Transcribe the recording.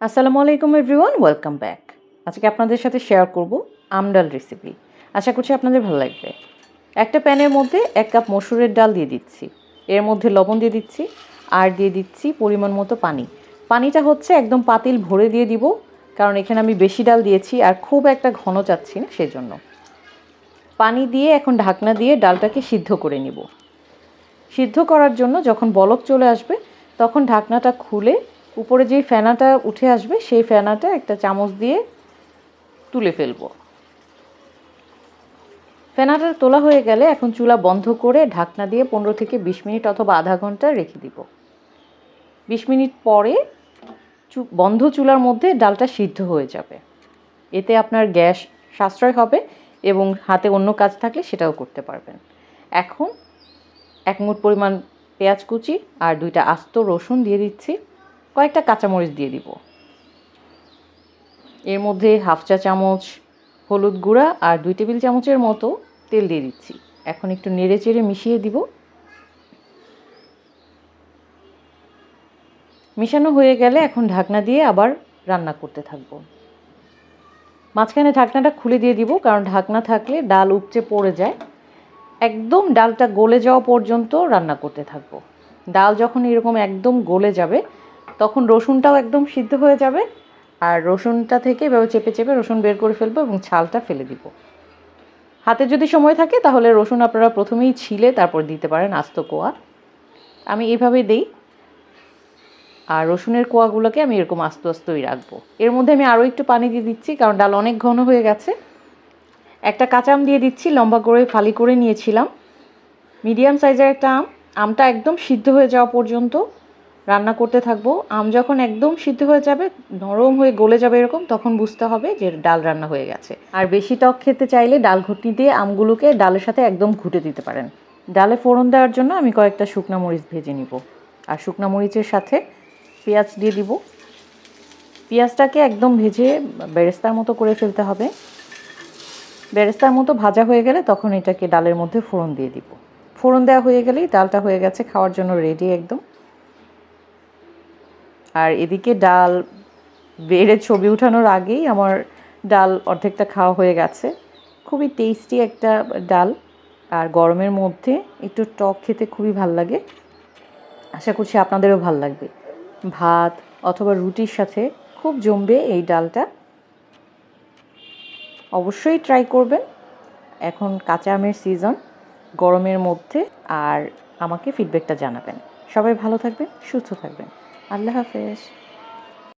আসসালামু আলাইকুম everyone, welcome back. আজকে আপনাদের সাথে শেয়ার করব আমডাল রেসিপি আশা করছি আপনাদের ভালো লাগবে। একটা প্যানের মধ্যে এক কাপ মসুরের ডাল দিয়ে দিচ্ছি। এর মধ্যে লবণ দিয়ে দিচ্ছি আর দিয়ে দিচ্ছি পরিমাণ মতো পানি। পানিটা হচ্ছে একদম পাতিল ভরে দিয়ে দিব, কারণ এখানে আমি বেশি ডাল দিয়েছি আর খুব একটা ঘন চাচ্ছি না সেজন্য। পানি দিয়ে এখন ঢাকনা দিয়ে ডালটাকে সিদ্ধ করে নিব। সিদ্ধ করার জন্য যখন বলক চলে আসবে, তখন ঢাকনাটা খুলে উপরে যেই ফেনাটা উঠে আসবে, সেই ফেনাটা একটা চামচ দিয়ে তুলে ফেলব। ফেনাটা তোলা হয়ে গেলে এখন চুলা বন্ধ করে ঢাকনা দিয়ে পনেরো থেকে বিশ মিনিট অথবা আধা ঘণ্টা রেখে দিব। বিশ মিনিট পরে বন্ধ চুলার মধ্যে ডালটা সিদ্ধ হয়ে যাবে। এতে আপনার গ্যাস সাশ্রয় হবে এবং হাতে অন্য কাজ থাকলে সেটাও করতে পারবেন। এখন এক মুঠ পরিমাণ পেঁয়াজ কুচি আর দুইটা আস্ত রসুন দিয়ে দিচ্ছি। কয়েকটা কাঁচামরিচ দিয়ে দিব। এর মধ্যে হাফ চা চামচ হলুদ গুঁড়া আর দুই টেবিল চামচের মতো তেল দিয়ে দিচ্ছি। এখন একটু নেড়ে চেড়ে মিশিয়ে দিব। মিশানো হয়ে গেলে এখন ঢাকনা দিয়ে আবার রান্না করতে থাকব। মাঝখানে ঢাকনাটা খুলে দিয়ে দিব, কারণ ঢাকনা থাকলে ডাল উপচে পড়ে যায়। একদম ডালটা গলে যাওয়া পর্যন্ত রান্না করতে থাকব। ডাল যখন এরকম একদম গলে যাবে তখন রসুনটাও একদম সিদ্ধ হয়ে যাবে। আর রসুনটা থেকে এভাবে চেপে চেপে রসুন বের করে ফেলব এবং ছালটা ফেলে দিব। হাতে যদি সময় থাকে তাহলে রসুন আপনারা প্রথমেই ছিলে তারপর দিতে পারেন আস্ত কোয়া। আমি এভাবে দেই। আর রসুনের কোয়াগুলোকে আমি এরকম আস্ত আস্তই রাখব। এর মধ্যে আমি আরও একটু পানি দিয়ে দিচ্ছি, কারণ ডাল অনেক ঘন হয়ে গেছে। একটা কাঁচা আম দিয়ে দিচ্ছি, লম্বা করে ফালি করে নিয়েছিলাম। মিডিয়াম সাইজের একটা আম। আমটা একদম সিদ্ধ হয়ে যাওয়া পর্যন্ত রান্না করতে থাকব, আম যখন একদম সিদ্ধ হয়ে যাবে, নরম হয়ে গলে যাবে এরকম, তখন বুঝতে হবে যে ডাল রান্না হয়ে গেছে। আর বেশি টক খেতে চাইলে ডাল ঘুটনি দিয়ে আমগুলোকে ডালের সাথে একদম ঘুটে দিতে পারেন। ডালে ফোড়ন দেওয়ার জন্য আমি কয়েকটা শুকনা মরিচ ভেজে নিব। আর শুকনা মরিচের সাথে পেঁয়াজ দিয়ে দিব। পেঁয়াজটাকে একদম ভেজে বেরেস্তার মতো করে ফেলতে হবে। বেরেস্তার মতো ভাজা হয়ে গেলে তখন এটাকে ডালের মধ্যে ফোড়ন দিয়ে দিব। ফোড়ন দেওয়া হয়ে গেলেই ডালটা হয়ে গেছে, খাওয়ার জন্য রেডি একদম। আর এদিকে ডাল বেড়ে ছবি উঠানোর আগেই আমার ডাল অর্ধেকটা খাওয়া হয়ে গেছে। খুবই টেস্টি একটা ডাল। আর গরমের মধ্যে একটু টক খেতে খুবই ভালো লাগে। আশা করছি আপনাদেরও ভালো লাগবে। ভাত অথবা রুটির সাথে খুব জমবে এই ডালটা। অবশ্যই ট্রাই করবেন। এখন কাঁচা আমের সিজন গরমের মধ্যে, আর আমাকে ফিডব্যাকটা জানাবেন। সবাই ভালো থাকবেন, সুস্থ থাকবেন। আল্লাহ হাফেজ।